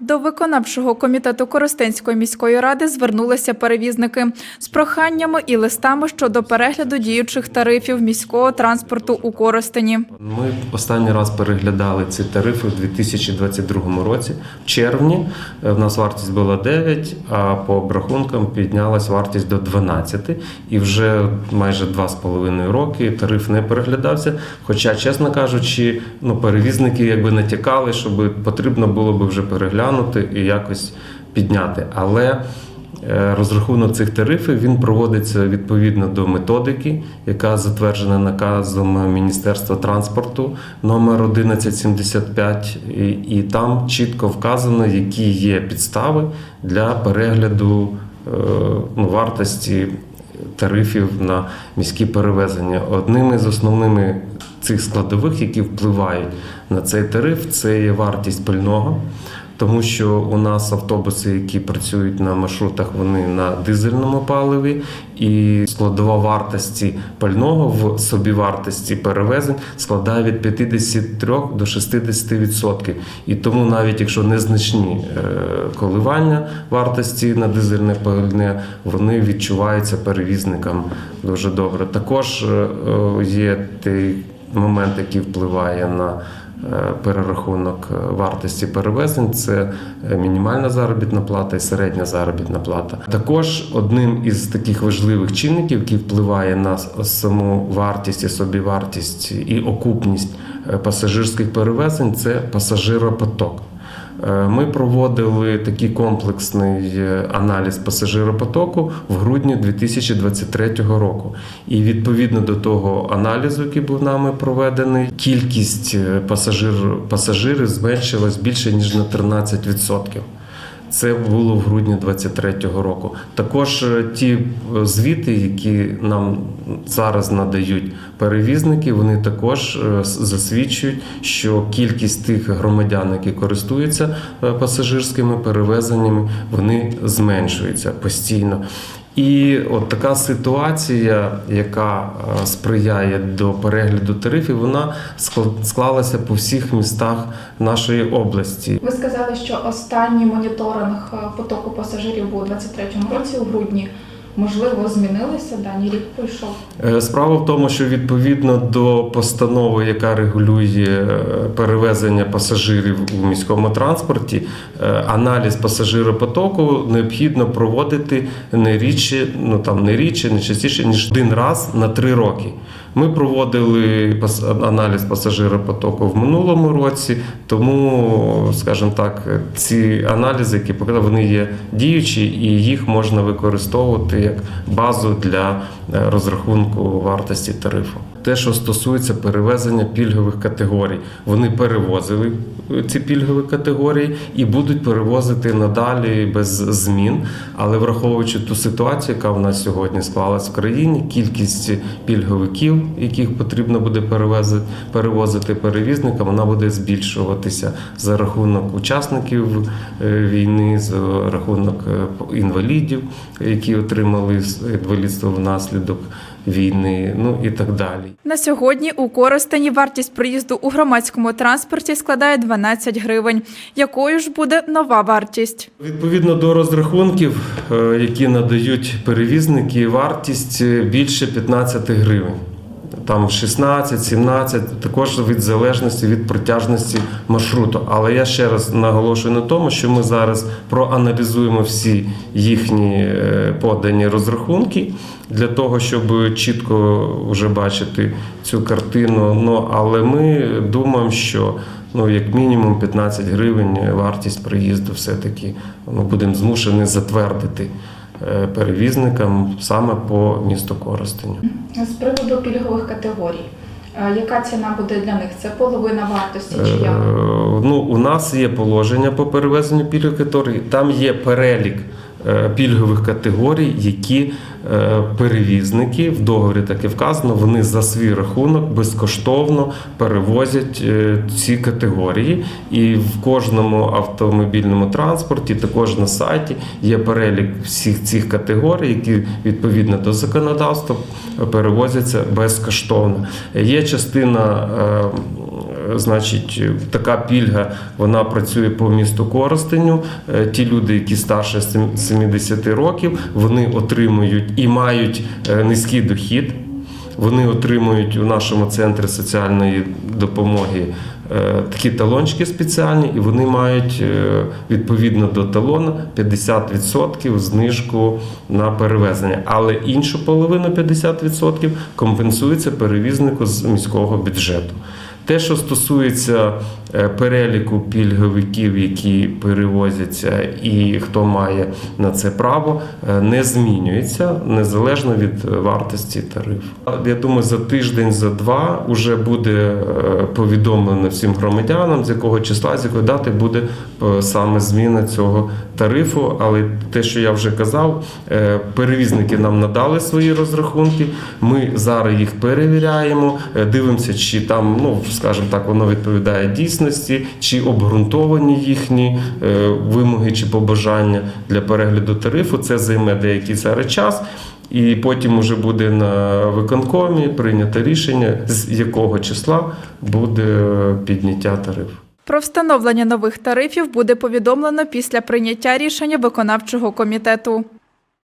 До виконавчого комітету Коростенської міської ради звернулися перевізники з проханнями і листами щодо перегляду діючих тарифів міського транспорту у Коростені. Ми останній раз переглядали ці тарифи в 2022 році. В червні е, в нас вартість була 9, а по обрахункам піднялась вартість до 12. І вже майже 2,5 роки тариф не переглядався. Хоча, чесно кажучи, ну, перевізники якби натякали, щоб потрібно було би вже переглянути і якось підняти. Але Е, Розрахунок цих тарифів він проводиться відповідно до методики, яка затверджена наказом Міністерства транспорту номер 1175, і, там чітко вказано, які є підстави для перегляду е, ну, вартості тарифів на міські перевезення. Одним із основними цих складових, які впливають на цей тариф, це є вартість пального. Тому що у нас автобуси, які працюють на маршрутах, вони на дизельному паливі, і складова вартості пального в собівартості перевезень складає від 53 до 60%. І тому, навіть якщо незначні е, коливання вартості на дизельне пальне, вони відчуваються перевізникам дуже добре. Також е, е, є той момент, який впливає на перерахунок вартості перевезень це мінімальна заробітна плата і середня заробітна плата. Також одним із таких важливих чинників, який впливає на саму вартість і собівартість і окупність е, пасажирських перевезень, це пасажиропоток. Е, Ми проводили такий комплексний е, аналіз пасажиропотоку в грудні 2023 року. І відповідно до того аналізу, який був нами проведений, кількість е, пасажир, пасажирів зменшилась більше ніж на 13%. Це було в грудні 23-го року. Також е, ті е, звіти, які нам зараз надають перевізники, вони також е, засвідчують, що кількість тих громадян, які користуються пасажирськими перевезеннями, вони зменшуються постійно. І от така ситуація, яка е, сприяє до перегляду тарифів, вона склалася по всіх містах нашої області. Ви сказали, що останній моніторинг е, потоку пасажирів був у 23-му році у грудні. Можливо, змінилися дані рік пройшов. Е, Справа в тому, що відповідно до постанови, яка регулює е, перевезення пасажирів у міському транспорті, е, аналіз пасажиропотоку необхідно проводити не рідше, ну там не рідше, не частіше ніж один раз на три роки. Ми проводили аналіз пасажиропотоку в минулому році, тому, скажімо так, ці аналізи, які показали, вони є діючі, і їх можна використовувати як базу для е, розрахунку вартості тарифу. Те, що стосується перевезення пільгових категорій, вони перевозили ці пільгові категорії і будуть перевозити надалі без змін. Але враховуючи ту ситуацію, яка в нас сьогодні склалась в країні, кількість пільговиків, яких потрібно буде перевезти, перевозити перевізникам, вона буде збільшуватися за рахунок учасників е, війни, за рахунок е, інвалідів, які отримали інвалідство внаслідок війни, ну і так далі. На сьогодні у Коростені вартість проїзду у громадському транспорті складає 12 гривень. Якою ж буде нова вартість? Відповідно до розрахунків, е, які надають перевізники, вартість е, більше 15 гривень. Там 16, 17, також від залежності від протяжності маршруту. Але я ще раз наголошую на тому, що ми зараз проаналізуємо всі їхні е, подані розрахунки для того, щоб чітко вже бачити цю картину. Ну але ми думаємо, що ну як мінімум 15 гривень вартість проїзду все-таки ну, будемо змушені затвердити перевізникам саме по місту користення З приводу пільгових категорій. е, Яка ціна буде для них? Це половина вартості чи Е, як? Ну, у нас є положення по перевезенню пільгових категорій. Там є перелік е, пільгових категорій, які е, перевізники в договорі так і вказано, вони за свій рахунок безкоштовно перевозять е, ці категорії. І в кожному автомобільному транспорті, також на сайті, є перелік всіх цих категорій, які відповідно до законодавства перевозяться безкоштовно. Є частина е, Е, Значить, така пільга вона працює по місту Коростеню. Е, Ті люди, які старше 70 років, вони отримують і мають е, низький дохід. Вони отримують у нашому центрі соціальної допомоги е, такі талончики спеціальні, і вони мають відповідно до талона 50% знижку на перевезення. Але іншу половину 50% компенсується перевізнику з міського бюджету. Те, що стосується е, переліку пільговиків, які перевозяться, і хто має на це право, е, не змінюється незалежно від е, вартості тарифу. Я думаю, за тиждень, за два вже буде повідомлено всім громадянам, з якого числа, з якої дати буде саме зміна цього тарифу. Але те, що я вже казав, перевізники нам надали свої розрахунки. Ми зараз їх перевіряємо, дивимося, чи там, ну скажімо так, воно відповідає дійсності, чи обґрунтовані їхні е, вимоги чи побажання для перегляду тарифу. Це займе деякий зараз час. І потім уже буде на виконкомі прийнято рішення, з якого числа буде е, підняття тарифу. Про встановлення нових тарифів буде повідомлено після прийняття рішення виконавчого комітету.